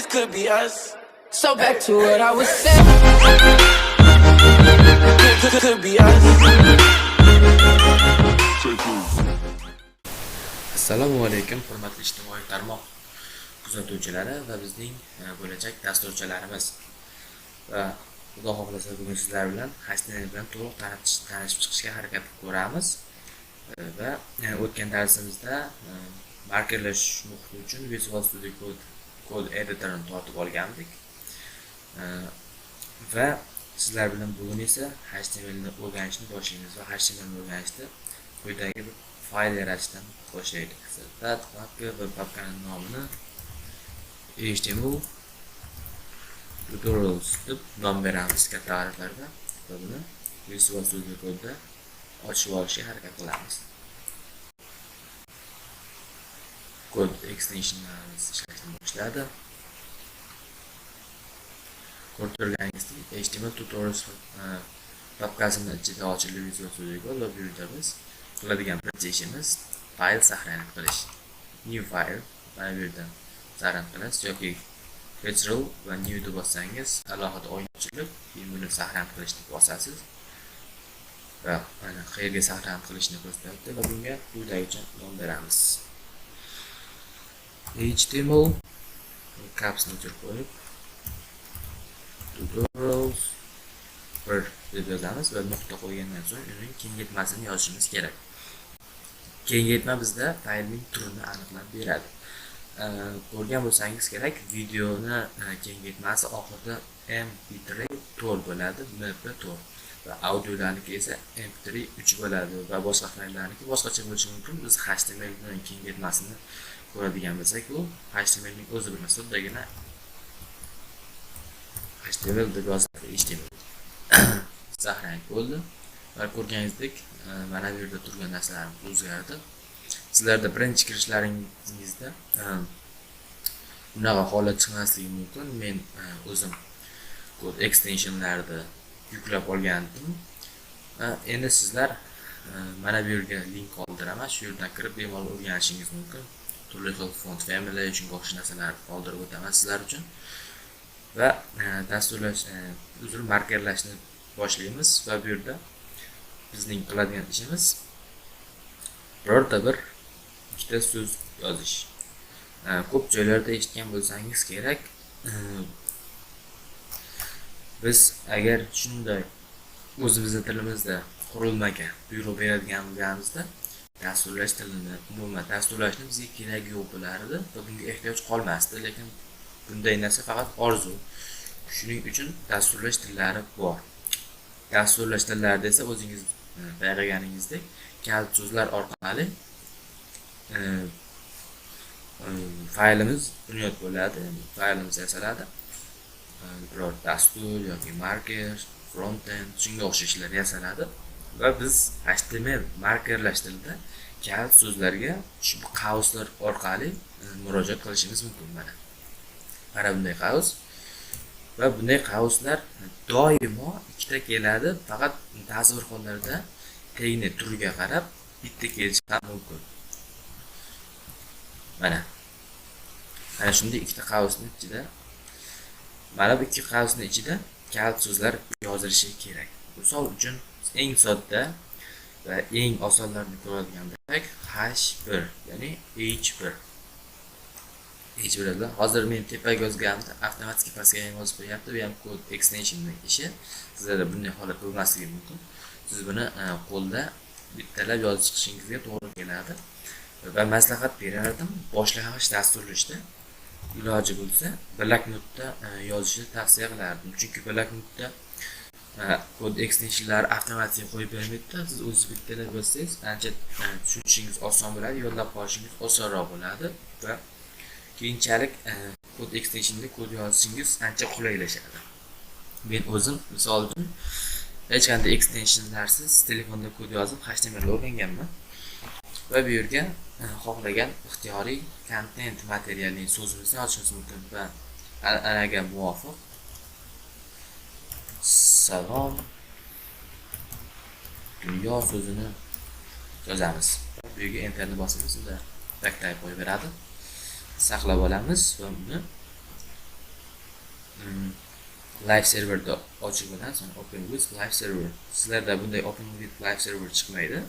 this could be us. So back to what I was saying. Could, could, be us. assalomu alaykum hurmatli ijtimoiy tarmoq kuzatuvchilari va bizning e, bo'lajak dasturchilarimiz va xudo xohlasa bugun sizlar bilan html bilan to'liq tanish tanishib chiqishga harakat qilib ko'ramiz E, va e, o'tgan darsimizda markerlash muhiti uchun visual studio code kod editorini tortib olgandik. Va sizlar bilan bugun esa htmlni o'rganishni boshlaymiz va htmlni o'rganishda quyidagi bir fayl yaratishdan boshlaylik. That papka va papkani nomini html tutorials deb nom beramiz katta harflarda va buni visual studio code'da ochib olishga harakat qilamiz. Kod extensionlarimiz ishlashni boshladi ko'rib turganingizdek html tutorials papkasini ichida code va bu yerda biz qiladigan birinchi ishimiz fayl saqlanib qilish new file mana bu yerda saqlanib qilasiz yoki federal va new deb bossangiz alohida oyna ochilib keyin buni saqlanib qilishni bosasiz va mana qayerga saqlanib qilishni ko'rsatyapti va bunga quyidagicha nom beramiz html capsni o'chirib qo'yib tutorials bir deb yozamiz va nuqta qo'ygandan so'ng uning kengaytmasini yozishimiz kerak. Kengaytma bizda faylning turini aniqlab beradi. Ko'rgan bo'lsangiz kerak videoni e, kengaytmasi oxirida mp3 to'rt bo'ladi mp to'rt. Va audiolarniki esa mp3 uch bo'ladi va boshqa fayllarniki boshqacha bo'lishi mumkin. Biz html bilan kengaytmasini ko'radigan bo'lsak bu htmlning o'zi bir soddagina html deb yoziladi html zahrang bo'ldi va ko'rganingizdek e, mana bu yerda turgan narsalarimiz o'zgardi. Sizlarda birinchi kirishlaringizda e, bunaqa holat chiqmasligi mumkin. Men e, o'zim kod extensionlarni yuklab olgandim. E, endi sizlar mana bu yerga link qoldiraman shu yerdan kirib bemalol o'rganishingiz mumkin. Turli xil font family shunga o'xshash narsalarni qoldirib o'taman sizlar uchun. Va e, dasturlash e, uzr markerlashni boshlaymiz va bu yerda bizning qiladigan ishimiz birorta bir ikkita so'z yozish. E, ko'p joylarda eshitgan bo'lsangiz kerak. Biz agar shunday o'zimizni tilimizda qurilmaga buyruq beradigan bo'lganimizda dasturlash tilini umuman dasturlashni bizga keragi yo'q bo'lardi va bunga ehtiyoj qolmasdi lekin bunday narsa faqat orzu. Shuning uchun dasturlash tillari bor. Dasturlash tillarida esa o'zingiz e, payqaganingizdek kalit so'zlar orqali e, e, faylimiz bunyod bo'ladi faylimiz yasaladi. E, biror dastur yoki marker frontend shunga o'xshashlar yasaladi. Va biz html markerlash tilida kalit so'zlarga shu qavslar orqali e, murojaat qilishimiz mumkin mana. Mana bunday qavs va bunday qavslar doimo ikkita keladi faqat hollarda tegni turiga qarab bitta kelishi ham mumkin. Mana. Ana shunday ikkita qavsni ichida mana bu ikki qavsni ichida kalit so'zlar yozilishi kerak. Misol uchun eng sodda va eng osonlarini ko'radigan bo'lsak h1 ya'ni h1 h1 hozir men tepaga yozganimda avtomatik pastga ham yozib qo'yapti bu ham kod extensionning ishi. Sizlarda bunday holat bo'lmasligi mumkin. Siz buni e, qo'lda bittalab yozib chiqishingizga to'g'ri keladi. Va maslahat berardim. Boshlang'ich dasturlashda iloji bo'lsa bloknotda e, yozishni tavsiya qilardim. Chunki bloknotda e, kod extensionlar avtomatik qo'yib bermaydida siz o'zingiz bittada bilsangiz ancha e, tushunishingiz oson bo'ladi yodlab qolishingiz osonroq bo'ladi va keyinchalik e, kod extensionda kod yozishingiz ancha qulaylashadi. Men o'zim misol uchun hech qanday extensionlarsiz telefonda kod yozib html o'rganganman va bu yerga e, xohlagan ixtiyoriy kontent materialning so'zimizni yozishimiz mumkin va anaga muvofiq salom. Dunyo so'zini yozamiz. Bu yerga enterni bosamiz unda backtype qo'yib beradi. Saqlab olamiz va uni mm, live serverda ochib so'ng open with live server. Sizlarda bunday open with live server chiqmaydi.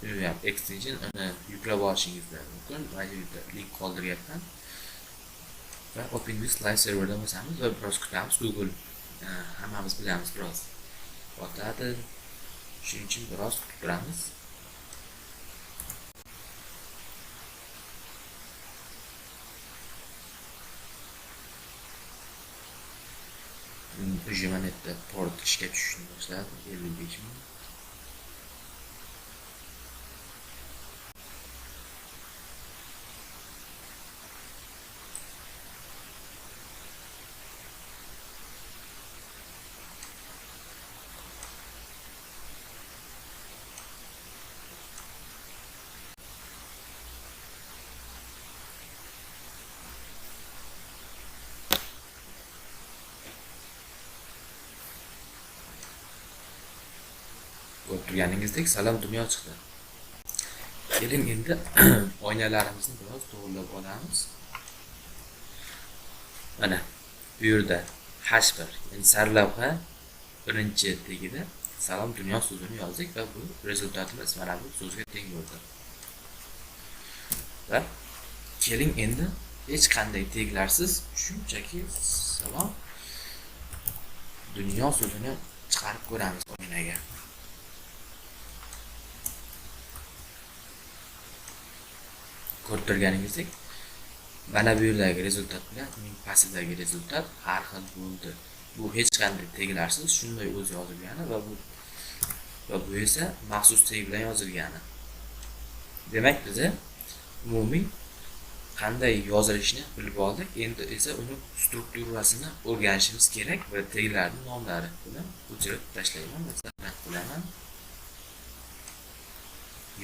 Buni ham extension uni yuklab olishingiz mumkin. Mana link qoldiryapman va open with live serverda bo'lsamiz va biroz kutamiz. Google hammamiz bilamiz biroz otadi shuning uchun biroz kutib turamiz hujum port ishga tushishni boshladi ellik besh turganingizdek salom dunyo chiqdi. Keling endi oynalarimizni biroz to'g'irlab olamiz. Mana bu yerda h bir ya'ni sarlavha birinchi tagida salom dunyo so'zini yozdik va bu rezultatimiz mana bu so'zga teng bo'ldi. Va keling endi hech qanday teglarsiz shunchaki salom dunyo so'zini chiqarib ko'ramiz oynaga. Ko'rib turganingizdek mana bu yerdagi rezultat bilan uning pastidagi rezultat har xil bo'ldi. Bu hech qanday teglarsiz shunday o'zi yozilgani va bu va bu esa maxsus teg bilan yozilgani. Demak biza umumiy qanday yozilishini bilib oldik. Endi esa uni strukturasini o'rganishimiz kerak va teglarni nomlari buni o'chirib tashlayman masalan qilaman.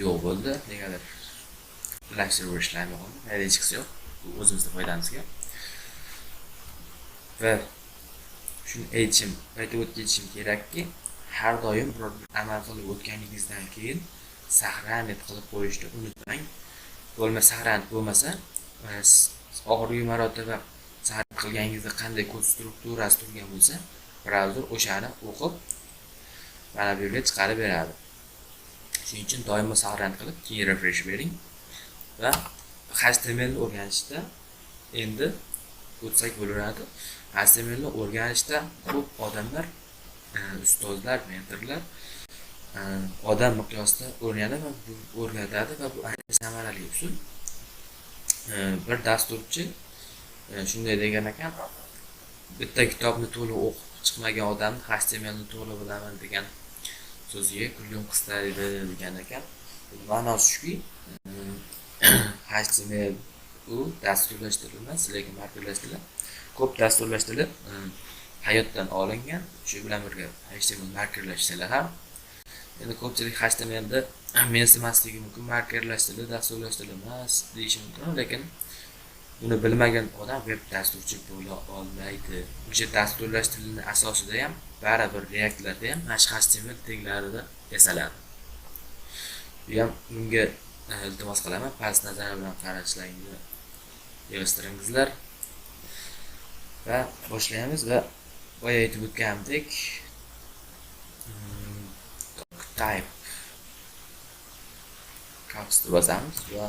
Yo'q bo'ldi negadir. Live server ishlamay qoldi yo'q bu o'zimizni foydamizga va shuni aytishim aytib o'tishim kerakki har doim biror bir amal qilib o'tganingizdan keyin saqlanib qilib qo'yishni unutmang bo'lma saqlanib bo'lmasa oxirgi marotaba sarf qilganingizda qanday kod strukturasi turgan bo'lsa brauzer o'shani o'qib mana bu yerga chiqarib beradi shuning uchun doimo saqlanib qilib keyin refresh bering va htmlni o'rganishda endi o'tsak bo'laveradi htmlni o'rganishda ko'p odamlar e, ustozlar mentorlar e, odam miqyosida o'rganadi va bu o'rgatadi va bu ancha samarali usul. E, bir dasturchi shunday degan ekan bitta kitobni to'liq o'qib chiqmagan odamni htmlni to'liq bilaman degan so'ziga kulgim qistaydi degan ekan. Ma'nosi shuki html u dasturlashtirilmas lekin markalashtirilib ko'p dasturlashtirilib hayotdan olingan shu bilan birga html markerlashsalar ham. Endi ko'pchilik htmlni mensimasligi mumkin markerlashtirilib dasturlashtirilmas emas deyishi mumkin lekin buni bilmagan odam veb dasturchi bo'la olmaydi. O'sha dasturlashtirilgan asosida ham baribir reaktlarda ham mana shu html teglarida yasaladi. Bu ham bunga iltimos qilaman past nazar bilan qarashlaringni yig'ishtiringizlar va boshlaymiz va boya aytib o'tganimdek type. Capsni bosamiz va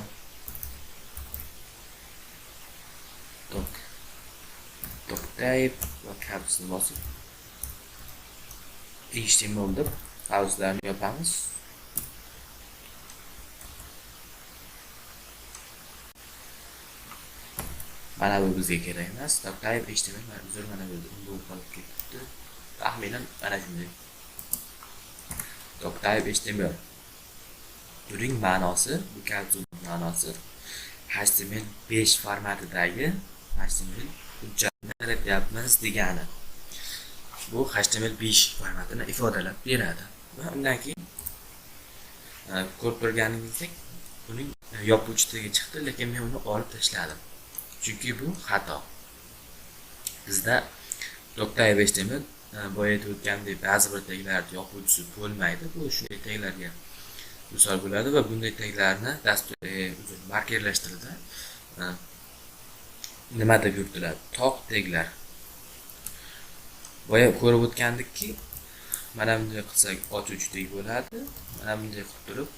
doc doc type va capsni bosib html deb qauslarni yopamiz mana bu bizga kerak emas. Type html mana uzr mana bu yerda qolib ketibdi. Taxminan mana shunday. Type html buning ma'nosi bu kalkulning ma'nosi. Html 5 formatidagi html hujjatni yaratyapmiz degani. Bu html 5 formatini ifodalab beradi. Va undan keyin e, ko'rib turganingizdek buning yopuvchi tagi chiqdi lekin men uni olib tashladim. Chunki bu xato. Bizda doctype html boya aytib o'tganimdek ba'zi bir taglarni yopuvchisi bo'lmaydi. Bu shunday taglarga misol bo'ladi va bunday taglarni dastur e, markerlashtirildi. E, Nima deb yuritiladi? Tog' taglar boya ko'rib o'tgandikki mana bunday qilsak ochuvchidek bo'ladi. Mana bunday qilib turib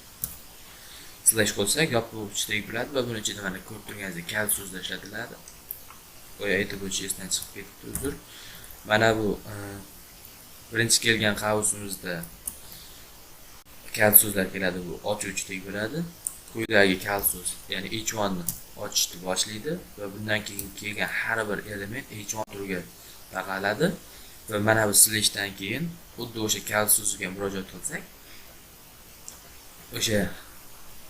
slash qo'ysak yopuvchidek bo'ladi va buni ichida mana ko'rib turganingizdek kal so'zlar ishlatiladi. Boya aytib o'tish esdan chiqib ketibdi uzr. Mana bu e, birinchi kelgan qavusimizda kal so'zlar keladi bu ochuvchidek bo'ladi. Quyidagi kal so'z ya'ni h ni ochishni boshlaydi va bundan keyin kelgan har bir element h one turiga taqaladi va mana bu slashdan keyin xuddi o'sha kal so'ziga murojaat qilsak o'sha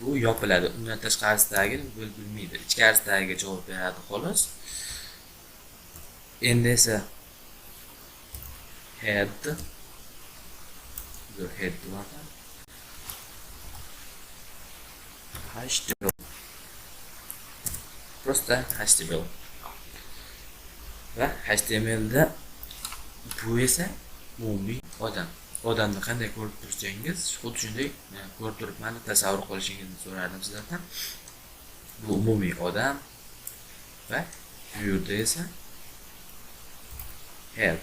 bu yopiladi. Undan tashqarisidagi bilmaydi. Ichkarisidagi javob beradi xolos. Endi esa head. Head html просто html va htmlda bu esa umumiy odam. Odamni qanday ko'rib tursangiz xuddi shunday e, ko'rib turibman deb tasavvur qilishingizni so'radim sizlardan. Bu umumiy odam va bu yerda esa head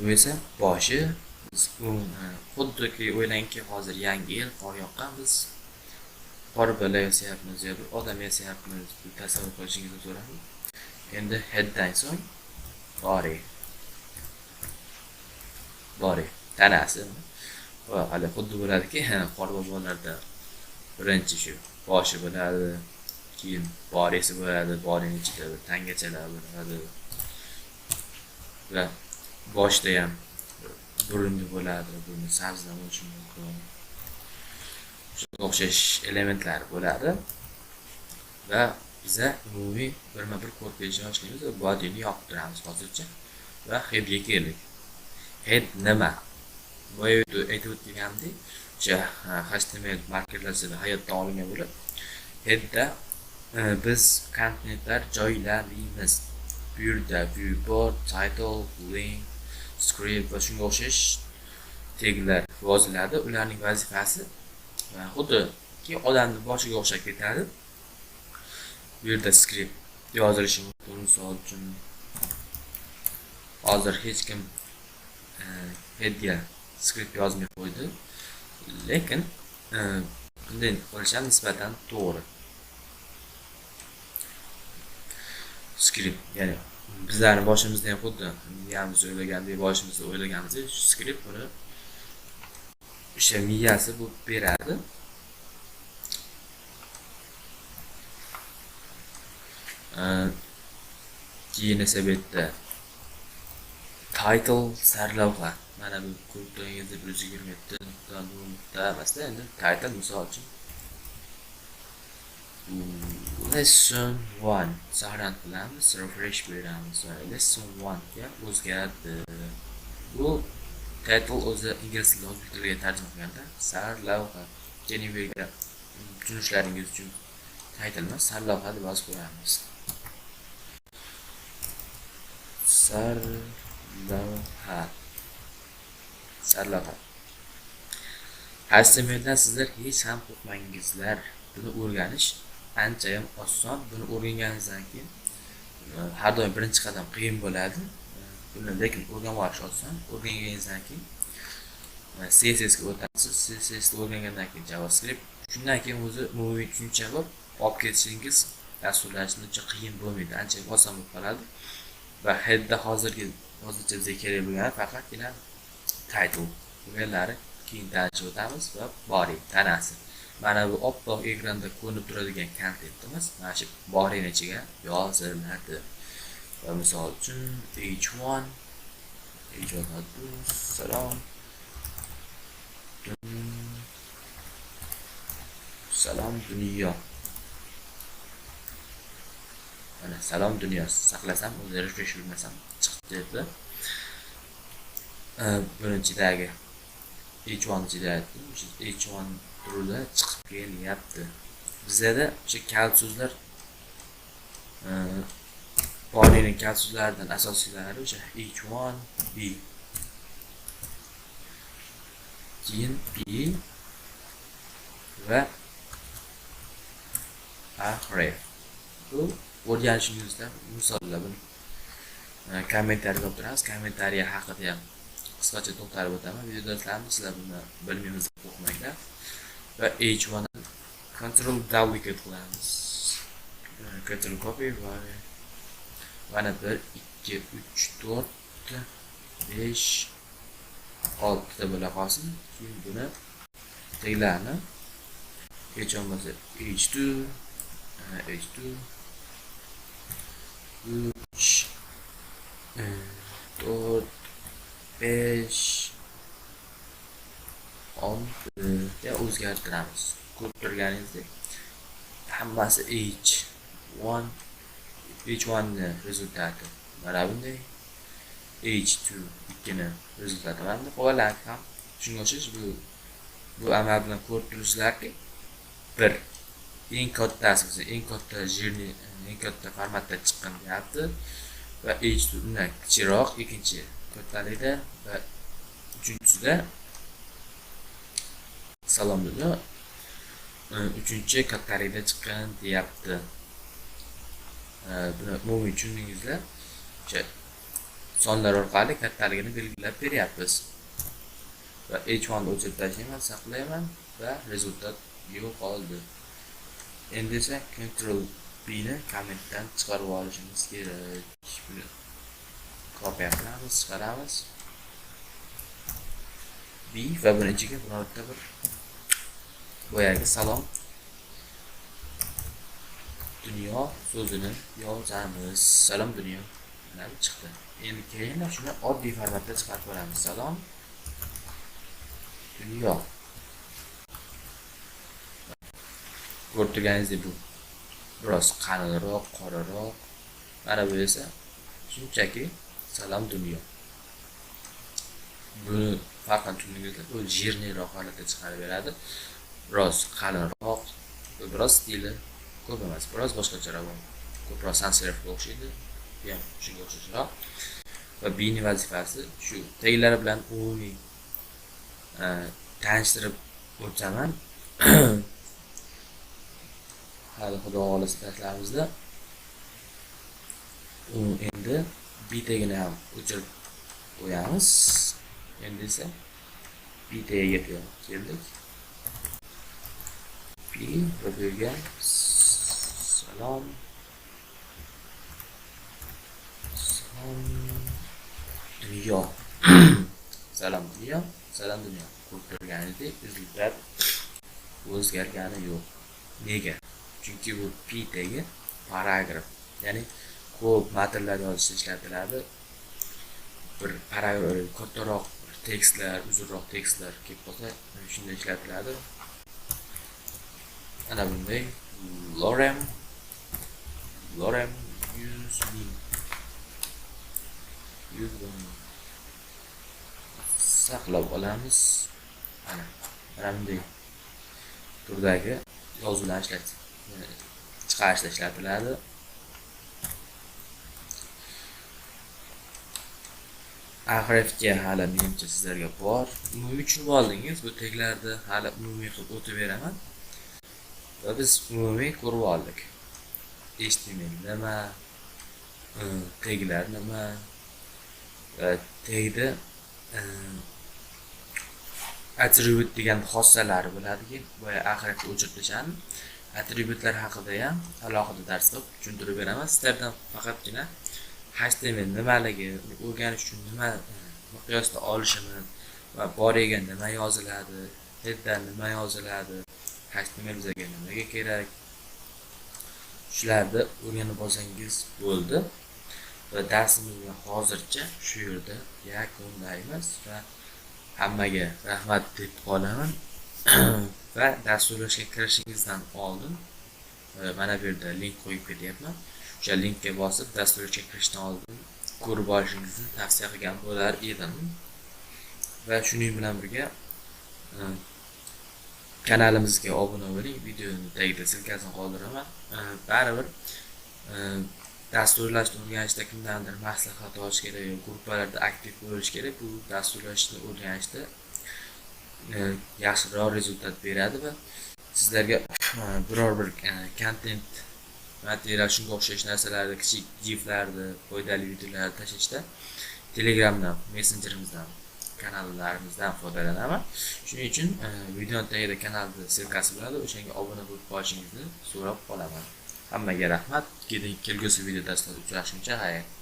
bu esa boshi e, xuddiki o'ylangki hozir yangi yil qor yoqqan biz qor bola yasayapmiz yo bir odam yasayapmiz deb tasavvur qilishingizni so'radim. Endi headdan so'ng body bor tanasi. Va hali xuddi bo'ladiki qorbobolarda birinchi shu. Boshi bo'ladi keyin bodysi bo'ladi borini ichida tangachalar bo'ladi. Va boshda ham burunni bo'ladi burni sabzidan bo'lishi mumkin. Shunga o'xshash elementlar bo'ladi. Va biza umumiy birma bir ko'rib kelishni boshlaymiz va bodyni yopib turamiz hozircha. Va headga keldik. Head nima boya aytib o'tganimdek o'sha html markerlar hayotdan olingan bo'lib headda e, biz kontentlar joylaymiz bu yerda viewport title link script va shunga o'xshash teglar yoziladi ularning vazifasi. Xuddiki odamni boshiga o'xshab ketadi. Bu yerda skript yozilishi mumkin misol uchun. Hozir hech kim e, headga skript yozmay qo'ydi lekin e, bunday qilish ham nisbatan to'g'ri ya'ni bizlarni boshimizda ham xuddi miyamiz o'ylagandek boshimizda o'ylaganimizdek shu skript buni o'sha miyasi bo'lib beradi keyin esa bu yerda title sarlavha mana bu bir yuz yigirma yetti nuqta nuqta emasda endi title misol uchun lesson one saqlanib qilamiz refresh beramiz lesson one ga o'zgardi bu title o'zi ingliz tilidan o'zbek tiliga tarjima qilganda sarlavha keyin bu yerga tushunishlaringiz uchun title emas sarlavha deb yozib qo'yamiz sarlavha sarlavha htmldan sizlar hech ham qo'rqmangizlar buni o'rganish anchayam oson buni o'rganganingizdan keyin har doim birinchi qadam qiyin bo'ladi buni lekin o'rganib olish oson o'rganganingizdan keyin css cssga o'tasiz cssni o'rgangandan keyin javascript shundan keyin o'zi umumiy tushuncha bo'lib olib ketishingiz dasturlashni uncha qiyin bo'lmaydi ancha oson bo'lib qoladi va headda hozirgi hozircha kerak bo'lgani faqatgina title bo'lganlari keyin tanishib o'tamiz va body tanasi. Mana bu oppoq ekranda ko'rinib turadigan kontentimiz mana shu bodyni ichiga yoziladi va misol uchun h1 h1 salom. Salom dunyo. Mana salom dunyo saqlasam o'zi refresh chiqib ketdi buni ichidagi h1 ichida h1 turida chiqib kelyapti bizada o'sha kal so'zlar bodyning kal so'zlaridan asosiylari o'sha h1 b keyin b va array bu o'rganishingizda misollar buni e, Eh, kommentariy toptiramiz kommentariya haqida ham qisqacha to'xtalib o'taman. Video darslarni sizlar buni bilmaymiz deb qo'rqmanglar. Va h1 control duplicate qilamiz. Eh, control copy va mana 1 2 3 4 5 6 bo'la qolsin. Keyin buni teglarni hech bo'lmasa h2 eh, h2 3 dört, besh oltida o'zgartiramiz. Ko'rib turganingizdek hammasi h one h oneni rezultati mana bunday. H 2 ikkini rezultati mana bunday. Bolalar ham shunga o'xshash bu bu amal bilan ko'rib turibsizlarki bir. Eng kattasi eng katta jirni eng katta formatda chiqqan deyapti va h2 undan kichikroq ikkinchi kattalikda va uchinchisida salom dunyo uchinchi kattalikda chiqqan deyapti. Buni umumiy tushundingizlar o'sha sonlar orqali kattaligini belgilab beryapmiz. Va h1 o'chirib tashlayman saqlayman va rezultat yo'qoldi. Endi esa control b ni kommentdan chiqarib olishimiz kerak buni kopiya qilamiz chiqaramiz b va buni ichiga birorta bir. Boyagi salom dunyo so'zini yozamiz salom dunyo mana bu chiqdi endi keyin shuni oddiy formatda chiqarib ko'ramiz salom dunyo ko'rib turganingizdek bu biroz qalinroq qoraroq mana bu esa shunchaki salom dunyo. Buni farqini tushundingizlar u jирныйroq holatda chiqarib beradi. Biroz qalinroq biroz stili ko'p emas biroz boshqacharoq ko'proq sans serifga o'xshaydi ham shunga o'xshashroq. Va bini vazifasi shu taglari bilan umumiy e, tanishtirib o'taman hali xudo xohlasa darslarimizda endi. Bitagini ham o'chirib qo'yamiz endi esa bitaga keldik p va bu yerga salom salom dunyo salom dunyo salom dunyo ko'rib turganingizdek rezultat o'zgargani yo'q nega chunki bu pitagi paragraf ya'ni ko'p matnlar yozishda ishlatiladi bir paragraf kattaroq tekstlar uzunroq tekstlar kelib qolsa shunda ishlatiladi ana bunday lorem. Lorem use me use saqlab olamiz mana mana bunday turdagi yozuvlarni ishlat chiqarishda ishlatiladi. Ahrefga hali menimcha sizlarga bor. Umumiy tushunib oldingiz bu teglarni hali umumiy qilib o'tib beraman va biz umumiy ko'rib oldik. Html nima e, teglar nima va tegni attribut degan xossalari bo'ladiki boya axirgi o'chirtishani attributlar haqida ham alohida darsda tushuntirib beraman. Sizlardan faqatgina html nimaligi o'rganish uchun nima e, miqyosda olishimiz va boriga nima yoziladi header nima yoziladi html bizga nimaga kerak? Shularni o'rganib olsangiz bo'ldi. Va darsimizni hozircha shu yerda yakunlaymiz va hammaga rahmat deb qolaman va dasturlashga kirishingizdan oldin e, mana bu yerda link qo'yib ketyapman o'sha linkka bosib dasturlashga kirishdan oldin ko'rib olishingizni tavsiya qilgan bo'lar edim. Va shuning bilan birga e, kanalimizga obuna bo'ling videoni tagida silkasini qoldiraman. E, baribir dasturlashni o'rganishda kimdandir maslahat olish kerak yo gruppalarda aktiv bo'lish kerak bu dasturlashni o'rganishda E, yaxshiroq rezultat beradi va sizlarga biror bir e, kontent material shunga o'xshash narsalarni kichik giflarni foydali videolarni tashlashda telegramdan messenjerimizdan kanallarimizdan foydalanaman shuning uchun e, videoni tagida kanalni ssilkasi bo'ladi. O'shanga obuna bo'lib qolishingizni so'rab qolaman. Hammaga rahmat. Kelgusi video darslarda uchrashguncha xayr.